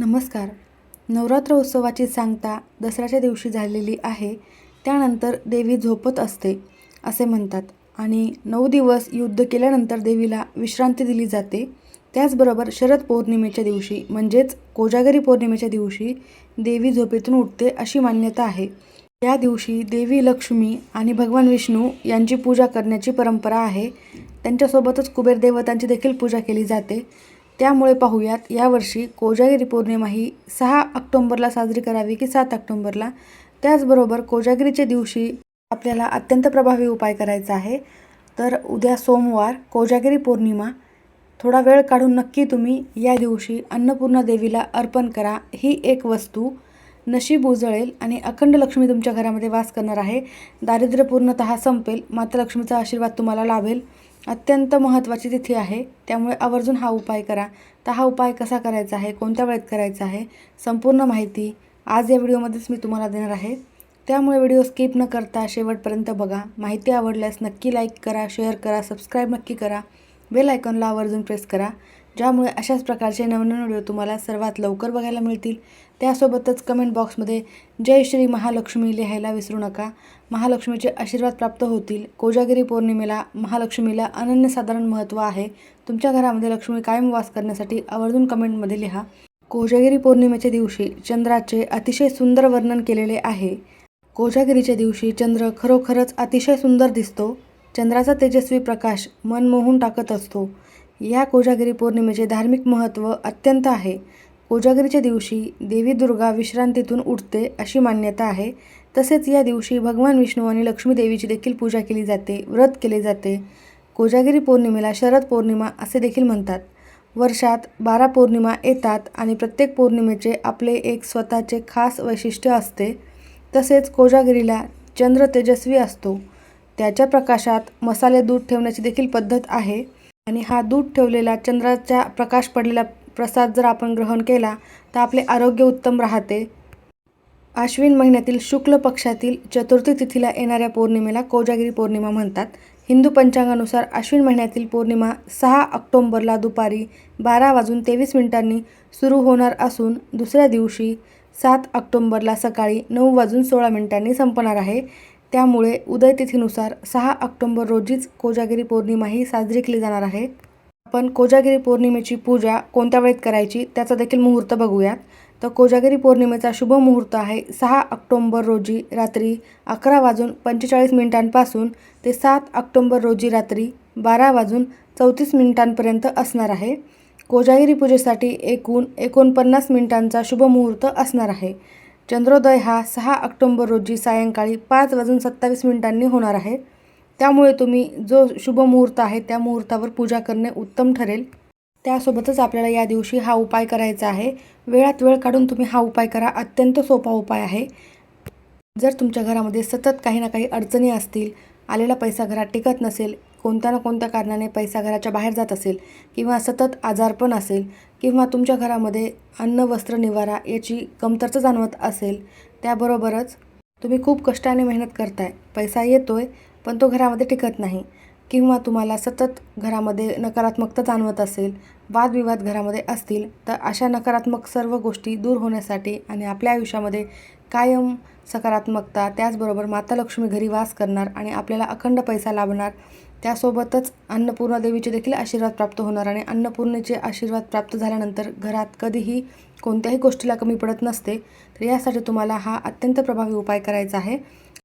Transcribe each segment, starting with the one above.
नमस्कार. नवरात्र उत्सवाची सांगता दसऱ्याच्या दिवशी झालेली आहे त्यानंतर देवी झोपत असते असे म्हणतात. आणि नऊ दिवस युद्ध केल्यानंतर देवीला विश्रांती दिली जाते. त्याचबरोबर शरद पौर्णिमेच्या दिवशी म्हणजेच कोजागरी पौर्णिमेच्या दिवशी देवी झोपेतून उठते अशी मान्यता आहे. या दिवशी देवी लक्ष्मी आणि भगवान विष्णू यांची पूजा करण्याची परंपरा आहे. त्यांच्यासोबतच कुबेर देवतांची देखील पूजा केली जाते. त्यामुळे पाहूयात यावर्षी कोजागिरी पौर्णिमा ही सहा ऑक्टोंबरला साजरी करावी की सात ऑक्टोंबरला? त्याचबरोबर कोजागिरीच्या दिवशी आपल्याला अत्यंत प्रभावी उपाय करायचा आहे. तर उद्या सोमवार कोजागिरी पौर्णिमा. थोडा वेळ काढून नक्की तुम्ही या दिवशी अन्नपूर्णा देवीला अर्पण करा. ही एक वस्तू नशीब उजळेल आणि अखंड लक्ष्मी तुमच्या घरामध्ये वास करणार आहे. दारिद्र्य पूर्णतः संपेल मात्र लक्ष्मीचा आशीर्वाद तुम्हाला लाभेल. अत्यंत महत्त्वाची तिथी आहे. त्यामुळे आवर्जून हा उपाय करा. तर हा उपाय कसा करायचा आहे? कोणत्या वेळेत करायचा आहे? संपूर्ण माहिती आज या व्हिडिओमध्येच मी तुम्हाला देणार आहे. त्यामुळे व्हिडिओ स्किप न करता शेवटपर्यंत बघा. माहिती आवडल्यास नक्की लाईक करा शेअर करा सबस्क्राईब नक्की करा. बेल आयकॉनला आवर्जून प्रेस करा. ज्यामुळे अशाच प्रकारचे नवनवीन व्हिडिओ तुम्हाला सर्वात लवकर बघायला मिळतील. त्यासोबतच कमेंट बॉक्समध्ये जय श्री महालक्ष्मी लिहायला विसरू नका. महालक्ष्मीचे आशीर्वाद प्राप्त होतील. कोजागिरी पौर्णिमेला महालक्ष्मीला अनन्यसाधारण महत्त्व आहे. तुमच्या घरामध्ये लक्ष्मी कायम वास करण्यासाठी आवर्जून कमेंटमध्ये लिहा. कोजागिरी पौर्णिमेच्या दिवशी चंद्राचे अतिशय सुंदर वर्णन केलेले आहे. कोजागिरीच्या दिवशी चंद्र खरोखरच अतिशय सुंदर दिसतो. चंद्राचा तेजस्वी प्रकाश मन मोहून टाकत असतो. या कोजागिरी पौर्णिमेचे धार्मिक महत्त्व अत्यंत आहे. कोजागिरीच्या दिवशी देवी दुर्गा विश्रांतीतून उठते अशी मान्यता आहे. तसेच या दिवशी भगवान विष्णू आणि लक्ष्मी देवीची देखील पूजा केली जाते व्रत केले जाते. कोजागिरी पौर्णिमेला शरद पौर्णिमा असे देखील म्हणतात. वर्षात बारा पौर्णिमा येतात आणि प्रत्येक पौर्णिमेचे आपले एक स्वतःचे खास वैशिष्ट्य असते. तसेच कोजागिरीला चंद्र तेजस्वी असतो. त्याच्या प्रकाशात मसाले दूध ठेवण्याची देखील पद्धत आहे. आणि हा दूध ठेवलेला चंद्राचा प्रकाश पडलेला प्रसाद जर आपण ग्रहण केला तर आपले आरोग्य उत्तम राहते. आश्विन महिन्यातील शुक्ल पक्षातील चतुर्थी तिथीला येणाऱ्या पौर्णिमेला कोजागिरी पौर्णिमा म्हणतात. हिंदू पंचांगानुसार आश्विन महिन्यातील पौर्णिमा सहा ऑक्टोंबरला दुपारी बारा वाजून तेवीस मिनिटांनी सुरू होणार असून दुसऱ्या दिवशी सात ऑक्टोंबरला सकाळी नऊ वाजून सोळा मिनिटांनी संपणार आहे. त्यामुळे उदय तिथीनुसार सहा ऑक्टोंबर रोजीच कोजागिरी पौर्णिमा ही साजरी केली जाणार आहे. आपण कोजागिरी पौर्णिमेची पूजा कोणत्या वेळेत करायची त्याचा देखील मुहूर्त बघूयात. तर कोजागिरी पौर्णिमेचा शुभ मुहूर्त आहे सहा ऑक्टोंबर रोजी रात्री अकरा वाजून पंचेचाळीस मिनिटांपासून ते सात ऑक्टोंबर रोजी रात्री बारा वाजून चौतीस मिनिटांपर्यंत असणार आहे. कोजागिरी पूजेसाठी एकूण एकोणपन्नास मिनिटांचा शुभ मुहूर्त असणार आहे. चंद्रोदय हा सहा ऑक्टोंबर रोजी सायंकाळी पाच वाजून सत्तावीस मिनिटांनी होणार आहे. त्यामुळे तुम्ही जो शुभ मुहूर्त आहे त्या मुहूर्तावर पूजा करणे उत्तम ठरेल. त्यासोबतच आपल्याला या दिवशी हा उपाय करायचा आहे. वेळात वेळ काढून तुम्ही हा उपाय करा. अत्यंत सोपा उपाय आहे. जर तुमच्या घरामध्ये सतत काही ना काही अडचणी असतील आलेला पैसा घरात टिकत नसेल कोणत्या ना कोणत्या कारणाने पैसा घराच्या बाहेर जात असेल किंवा सतत आजारपण असेल किंवा तुमच्या घरामध्ये अन्न वस्त्र निवारा याची कमतरता जाणवत असेल त्याबरोबरच तुम्ही खूप कष्टाने मेहनत करताय. पैसा येतोय पण तो घरामध्ये टिकत नाही. किंवा तुम्हाला सतत घरामध्ये नकारात्मकता जाणवत असेल वादविवाद घरामध्ये असतील तर अशा नकारात्मक सर्व गोष्टी दूर होण्यासाठी आणि आपल्या आयुष्यामध्ये कायम सकारात्मकता त्याचबरोबर माता लक्ष्मी घरी वास करणार आणि आपल्याला अखंड पैसा लाभणार त्यासोबतच अन्नपूर्णा देवीचे देखील आशीर्वाद प्राप्त होणार आणि अन्नपूर्णेचे आशीर्वाद प्राप्त झाल्यानंतर घरात कधीही कोणत्याही गोष्टीला कमी पडत नसते तर यासाठी तुम्हाला हा अत्यंत प्रभावी उपाय करायचा आहे.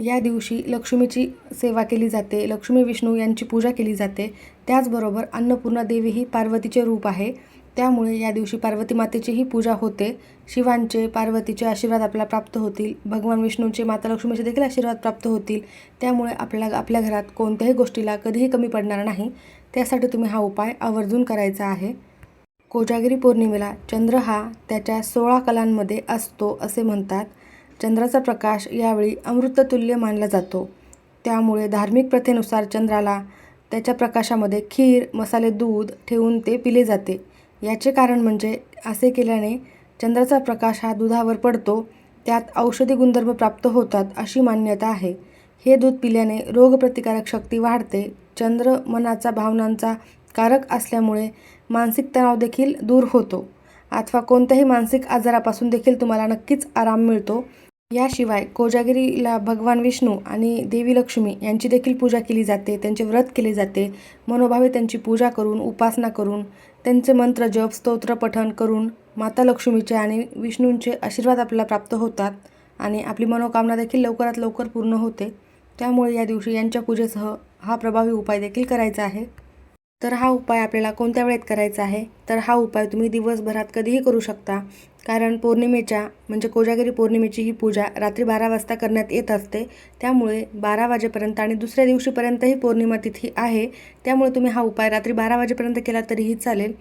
या दिवशी लक्ष्मीची सेवा केली जाते. लक्ष्मी विष्णू यांची पूजा केली जाते. त्याचबरोबर अन्नपूर्णा देवी ही पार्वतीचे रूप आहे. त्यामुळे या दिवशी पार्वती मातेचीही पूजा होते. शिवांचे पार्वतीचे आशीर्वाद आपल्याला प्राप्त होतील. भगवान विष्णूचे माता लक्ष्मीचे देखील आशीर्वाद प्राप्त होतील. त्यामुळे आपल्याला आपल्या घरात कोणत्याही गोष्टीला कधीही कमी पडणार नाही. त्यासाठी तुम्ही हा उपाय आवर्जून करायचा आहे. कोजागिरी पौर्णिमेला चंद्र हा त्याच्या सोळा कलांमध्ये असतो असे म्हणतात. चंद्राचा प्रकाश यावेळी अमृततुल्य मानला जातो. त्यामुळे धार्मिक प्रथेनुसार चंद्राला त्याच्या प्रकाशामध्ये खीर मसाले दूध ठेवून ते पिले जाते. याचे कारण म्हणजे असे केल्याने चंद्राचा प्रकाश हा दुधावर पडतो त्यात औषधी गुणधर्म प्राप्त होतात अशी मान्यता आहे. हे दूध पिल्याने रोगप्रतिकारक शक्ती वाढते. चंद्र मनाचा भावनांचा कारक असल्यामुळे मानसिक तणाव देखील दूर होतो. अथवा कोणत्याही मानसिक आजारापासून देखील तुम्हाला नक्कीच आराम मिळतो. याशिवाय कोजागिरीला भगवान विष्णू आणि देवी लक्ष्मी यांची देखील पूजा केली जाते त्यांचे व्रत केले जाते मनोभावे त्यांची पूजा करून उपासना करून त्यांचे मंत्र जप स्तोत्र पठण करून माता लक्ष्मीचे आणि विष्णूंचे आशीर्वाद आपल्याला प्राप्त होतात आणि आपली मनोकामना देखील लवकरात लवकर पूर्ण होते. त्यामुळे या दिवशी यांच्या पूजेसह हा प्रभावी उपाय देखील करायचा आहे. तर हा उपाय आपल्याला कोणत्या वेळेत करायचा आहे? तर हा उपाय तुम्ही दिवसभरात कधीही करू शकता. कारण पौर्णिमेच्या म्हणजे कोजागिरी पौर्णिमेची ही पूजा रात्री बारा वाजता करण्यात येत असते. त्यामुळे बारा वाजेपर्यंत आणि दुसऱ्या दिवशीपर्यंतही पौर्णिमा तिथी आहे. त्यामुळे तुम्ही हा उपाय रात्री बारा वाजेपर्यंत केला तरीही चालेल.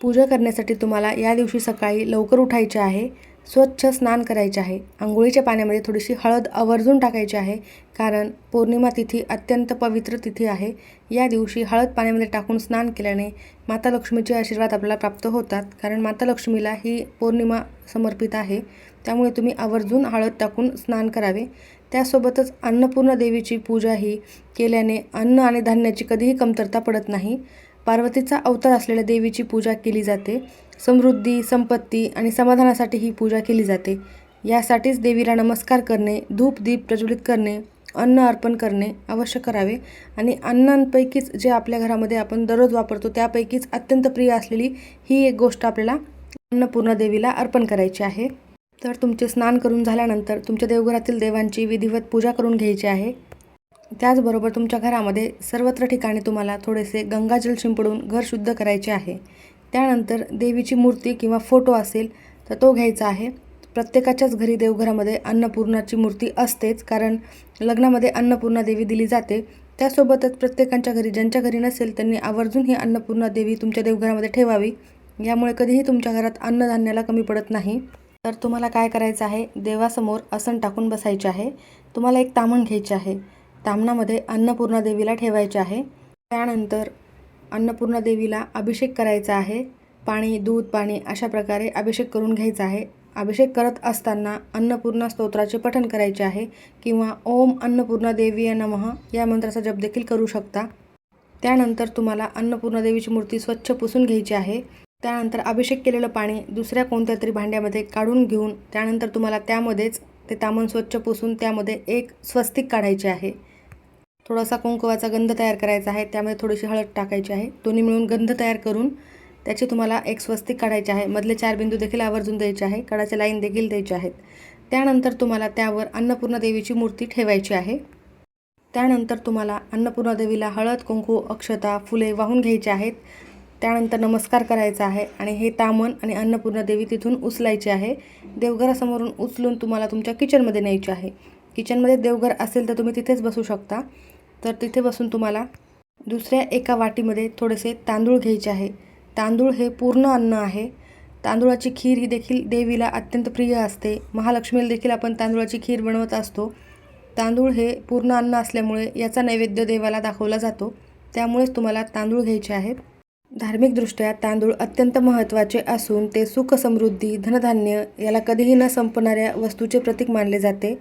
पूजा करण्यासाठी तुम्हाला या दिवशी सकाळी लवकर उठायचे आहे. स्वच्छ स्नान करायचे आहे. आंघोळीच्या पाण्यामध्ये थोडीशी हळद आवर्जून टाकायची आहे कारण पौर्णिमा तिथी अत्यंत पवित्र तिथी आहे. या दिवशी हळद पाण्यामध्ये टाकून स्नान केल्याने माता लक्ष्मीचे आशीर्वाद आपल्याला प्राप्त होतात कारण माता लक्ष्मीला ही पौर्णिमा समर्पित आहे. त्यामुळे तुम्ही आवर्जून हळद टाकून स्नान करावे. त्यासोबतच अन्नपूर्णा देवीची पूजा ही केल्याने अन्न आणि धान्याची कधीही कमतरता पडत नाही. पार्वतीचा अवतार असलेल्या देवीची पूजा केली जाते. समृद्धी संपत्ती आणि समाधानासाठी ही पूजा केली जाते. यासाठीच देवीला नमस्कार करणे धूप दीप प्रज्वलित करणे अन्न अर्पण करणे अवश्य करावे आणि अन्नांपैकीच जे आपल्या घरामध्ये आपण दररोज वापरतो त्यापैकीच अत्यंत प्रिय असलेली ही एक गोष्ट आपल्याला अन्नपूर्णा देवीला अर्पण करायची आहे. तर तुमचे स्नान करून झाल्यानंतर तुमच्या देवघरातील देवांची विधिवत पूजा करून घ्यायची आहे. त्याचबरोबर तुमच्या घरामध्ये सर्वत्र ठिकाणी तुम्हाला थोडेसे गंगाजल शिंपडून घर शुद्ध करायचे आहे. त्यानंतर देवीची मूर्ती किंवा फोटो असेल तर तो घ्यायचा आहे. प्रत्येकाच्याच घरी देवघरामध्ये अन्नपूर्णाची मूर्ती असतेच कारण लग्नामध्ये अन्नपूर्णा देवी दिली जाते. त्यासोबतच प्रत्येकाच्या घरी ज्यांच्या घरी नसेल त्यांनी आवर्जून ही अन्नपूर्णा देवी तुमच्या देवघरामध्ये ठेवावी. यामुळे कधीही तुमच्या घरात अन्नधान्याला कमी पडत नाही. तर तुम्हाला काय करायचं आहे? देवासमोर आसन टाकून बसायचे आहे. तुम्हाला एक तामण घ्यायचे आहे. तामणामध्ये अन्नपूर्णा देवीला ठेवायचे आहे. त्यानंतर अन्नपूर्णा देवीला अभिषेक करायचा आहे. पाणी दूध पाणी अशा प्रकारे अभिषेक करून घ्यायचा आहे. अभिषेक करत असताना अन्नपूर्णा स्तोत्राचे पठण करायचे आहे किंवा ओम अन्नपूर्णा देवी नमः या मंत्राचा जप देखील करू शकता. त्यानंतर तुम्हाला अन्नपूर्णा देवीची मूर्ती स्वच्छ पुसून घ्यायची आहे. त्यानंतर अभिषेक केलेलं पाणी दुसऱ्या कोणत्या तरी भांड्यामध्ये काढून घेऊन त्यानंतर तुम्हाला त्यामध्येच ते तामण स्वच्छ पुसून त्यामध्ये एक स्वस्तिक काढायचे आहे. थोडासा कुंकवाचा गंध तयार करायचा आहे त्यामध्ये थोडीशी हळद टाकायची आहे. दोन्ही मिळून गंध तयार करून त्याची तुम्हाला एक स्वस्तिक काढायचे आहे. मधले चार बिंदू देखील आवर्जून द्यायचे आहे. कडाचे लाईन देखील द्यायचे आहेत. त्यानंतर तुम्हाला त्यावर अन्नपूर्णा देवीची मूर्ती ठेवायची आहे. त्यानंतर तुम्हाला अन्नपूर्णा देवीला हळद कुंकू अक्षता फुले वाहून घ्यायचे आहेत. त्यानंतर नमस्कार करायचा आहे आणि हे तामण आणि अन्नपूर्णा देवी तिथून उचलायचे आहे. देवघरासमोरून उचलून तुम्हाला तुमच्या किचनमध्ये न्यायचे आहे. किचनमध्ये देवघर असेल तर तुम्ही तिथेच बसू शकता. तर तिथे बसून तुम्हाला दुसऱ्या एका वाटीमध्ये थोडेसे तांदूळ घ्यायचे आहे. तांदूळ हे पूर्ण अन्न आहे. तांदूळाची खीर ही देखील देवीला अत्यंत प्रिय असते. महालक्ष्मीला देखील आपण तांदूळाची खीर बनवत असतो. तांदूळ हे पूर्ण अन्न असल्यामुळे याचा नैवेद्य देवाला दाखवला जातो. त्यामुळेच तुम्हाला तांदूळ घ्यायचे आहेत. धार्मिकदृष्ट्या तांदूळ अत्यंत महत्त्वाचे असून ते सुख समृद्धी धनधान्य याला कधीही न संपणाऱ्या वस्तूचे प्रतीक मानले जाते.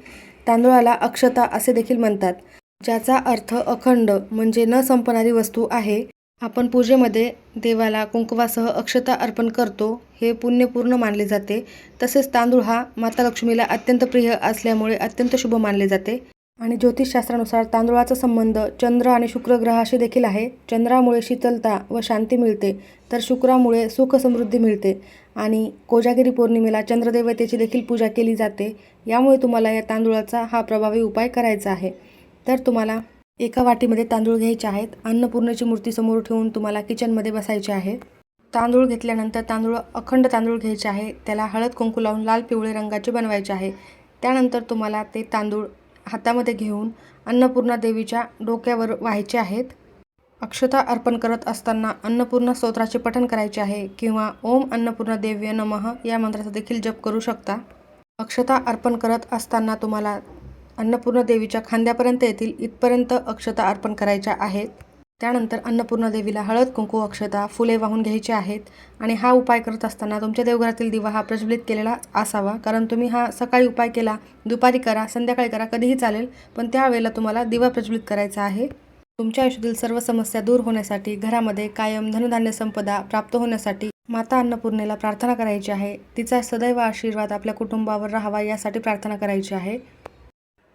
तांदूळाला अक्षता असे देखील म्हणतात. ज्याचा अर्थ अखंड म्हणजे न संपणारी वस्तू आहे आपण पूजेमध्ये देवाला कुंकवासह अक्षता अर्पण करतो हे पुण्यपूर्ण मानले जाते. तसेच तांदूळ हा माता लक्ष्मीला अत्यंत प्रिय असल्यामुळे अत्यंत शुभ मानले जाते. आणि ज्योतिषशास्त्रानुसार तांदूळाचा संबंध चंद्र आणि शुक्र ग्रहाशी देखील आहे. चंद्रामुळे शीतलता व शांती मिळते तर शुक्रामुळे सुख समृद्धी मिळते. आणि कोजागिरी पौर्णिमेला चंद्रदेवतेची देखील पूजा केली जाते. यामुळे तुम्हाला या तांदूळाचा हा प्रभावी उपाय करायचा आहे. तर तुम्हाला एका वाटीमध्ये तांदूळ घ्यायचे आहेत. अन्नपूर्णेची मूर्ती समोर ठेवून तुम्हाला किचनमध्ये बसायचे आहे. तांदूळ घेतल्यानंतर तांदूळ अखंड तांदूळ घ्यायचे आहे. त्याला हळद कुंकू लावून लाल पिवळे रंगाचे बनवायचे आहे. त्यानंतर तुम्हाला ते तांदूळ हातामध्ये घेऊन अन्नपूर्णा देवीच्या डोक्यावर व्हायचे आहेत. अक्षता अर्पण करत असताना अन्नपूर्णा स्तोत्राचे पठण करायचे आहे किंवा ओम अन्नपूर्णा देव्य नमः या मंत्राचा देखील जप करू शकता. अक्षता अर्पण करत असताना तुम्हाला अन्नपूर्णा देवीच्या खांद्यापर्यंत येतील इथपर्यंत अक्षता अर्पण करायच्या आहेत. त्यानंतर अन्नपूर्णा देवीला हळद कुंकू अक्षता फुले वाहून घ्यायची आहेत आणि हा उपाय करत असताना तुमच्या देवघरातील दिवा हा प्रज्वलित केलेला असावा. कारण तुम्ही हा सकाळी उपाय केला दुपारी करा संध्याकाळी करा कधीही चालेल पण त्यावेळेला तुम्हाला दिवा प्रज्वलित करायचा आहे. तुमच्या आयुष्यातील सर्व समस्या दूर होण्यासाठी घरामध्ये कायम धनधान्य संपदा प्राप्त होण्यासाठी माता अन्नपूर्णेला प्रार्थना करायची आहे. तिचा सदैव आशीर्वाद आपल्या कुटुंबावर राहावा यासाठी प्रार्थना करायची आहे.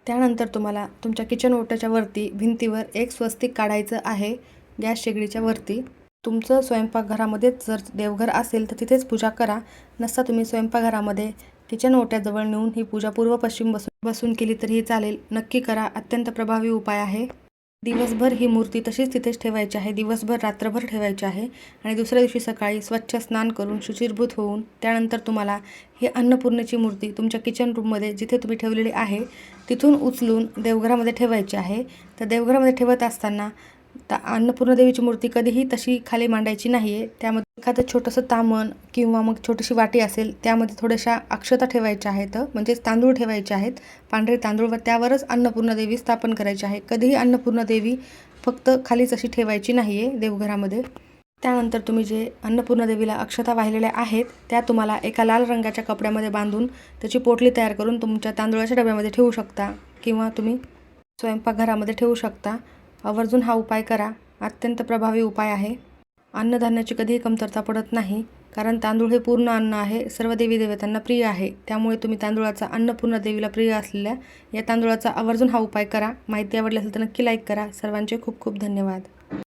त्यानंतर तुम्हाला तुमच्या किचन ओट्याच्या वरती भिंतीवर एक स्वस्तिक काढायचं आहे. गॅस शेगडीच्या वरती. तुमचं स्वयंपाकघरामध्येच जर देवघर असेल तर तिथेच पूजा करा. नसता तुम्ही स्वयंपाकघरामध्ये किचन ओट्याजवळ नेऊन ही पूजा पूर्व पश्चिम बसून बसून केली तरीही चालेल. नक्की करा. अत्यंत प्रभावी उपाय आहे. दिवसभर ही मूर्ती तशीच तिथेच ठेवायची आहे. दिवसभर रात्रभर ठेवायची आहे आणि दुसऱ्या दिवशी सकाळी स्वच्छ स्नान करून शुचिरभूत होऊन त्यानंतर तुम्हाला ही अन्नपूर्णेची मूर्ती तुमच्या किचन रूममध्ये जिथे तुम्ही ठेवलेली आहे तिथून उचलून देवघरामध्ये ठेवायची आहे. तर देवघरामध्ये ठेवत असताना तर अन्नपूर्णदेवीची मूर्ती कधीही तशी खाली मांडायची नाही आहे त्यामध्ये एखादं छोटंसं तामण किंवा मग छोटीशी वाटी असेल त्यामध्ये थोड्याशा अक्षता ठेवायच्या आहेत म्हणजेच तांदूळ ठेवायचे आहेत. पांढरे तांदूळ व त्यावरच अन्नपूर्णदेवी स्थापन करायची आहे. कधीही अन्नपूर्णदेवी फक्त खालीच अशी ठेवायची नाही आहे देवघरामध्ये. त्यानंतर तुम्ही जे अन्नपूर्णदेवीला अक्षता वाहिलेल्या आहेत त्या तुम्हाला एका लाल रंगाच्या कपड्यामध्ये बांधून त्याची पोटली तयार करून तुमच्या तांदूळाच्या डब्यामध्ये ठेवू शकता किंवा तुम्ही स्वयंपाकघरामध्ये ठेवू शकता. आवर्जून हा उपाय करा. अत्यंत प्रभावी उपाय आहे. अन्नधान्याची कधीही कमतरता पडत नाही कारण तांदूळ हे पूर्ण अन्न आहे सर्व देवी देवतांना प्रिय आहे. त्यामुळे तुम्ही तांदूळाचा अन्नपूर्ण देवीला प्रिय असलेल्या या तांदूळाचा आवर्जून हा उपाय करा. माहिती आवडली असेल तर नक्की लाईक करा. सर्वांचे खूप खूप धन्यवाद.